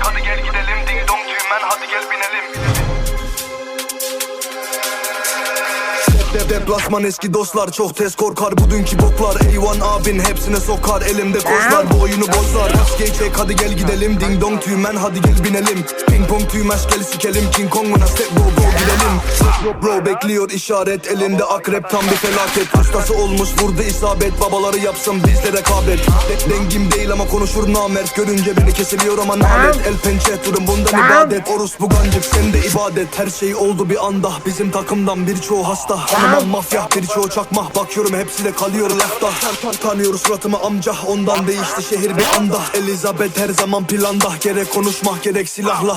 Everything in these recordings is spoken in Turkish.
hadi gel gidelim deplasman eski dostlar çok tez korkar. Bugünkü boklar A1 abin hepsine sokar. Elimde kozlar bu oyunu Maskeyi çek hadi gel gidelim. Ding dong tüymen hadi gel binelim. Ping pong tüymeş gel sikelim. King Kong'una step bro bro gidelim. Bro, bekliyor işaret elinde akrep tam bir felaket. Ustası olmuş vurdu isabet. Babaları yapsın bizle rekabet. De- Dengim değil ama konuşur namert. Görünce beni kesiliyor ama nalet. El pençe durum bundan ibadet. Orus bu gancık sende ibadet. Her şey oldu bir anda. Bizim takımdan birçoğu hasta Hanımam mafya birçoğu çakma Bakıyorum hepsi de kalıyor lafta. Tan- tan- Tanıyor suratımı amca ondan değişti şehir bir anda. Elizabeth her zaman planda. Gerek konuşma gerek silahla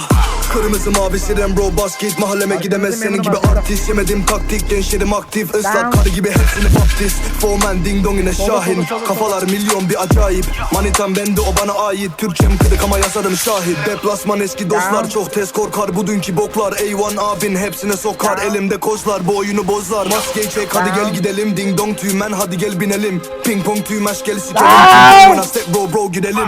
Kırmızı mavi siren bro basket Mahalleme gidemez. senin gibi artist Yemedim taktik gençlerim aktif. Islak karı gibi hepsini baptist. Foreman ding dong yine şahin. Kafalar milyon bir acayip. Manitam bende o bana ait. Türkçem kırık ama yazarım şahit. Deplasman eski dostlar çok tez korkar. Bugünkü boklar A1 abin hepsine sokar. Elimde kozlar bu oyunu bozar Maskeyi çek hadi gel gidelim. Ding dong tüymen hadi gel binelim. Ping pong tüymeş gel sikelim. Bro bro gidelim.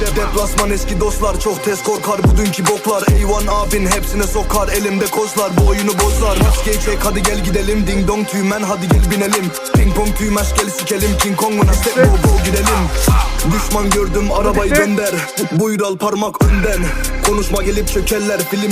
De- Deplasman eski dostlar çok tez korkar. Bugünkü boklar A1 abin hepsine sokar Elimde kozlar bu oyunu bozar. Maskeyi çek hadi gel gidelim. Ding dong tüymen hadi gel binelim. Ping pong tüymeş gel sikelim. King Kong'una step bro bro gidelim. Düşman gördüm arabayı gönder. Buyur al parmak önden. Konuşma gelip çökerler film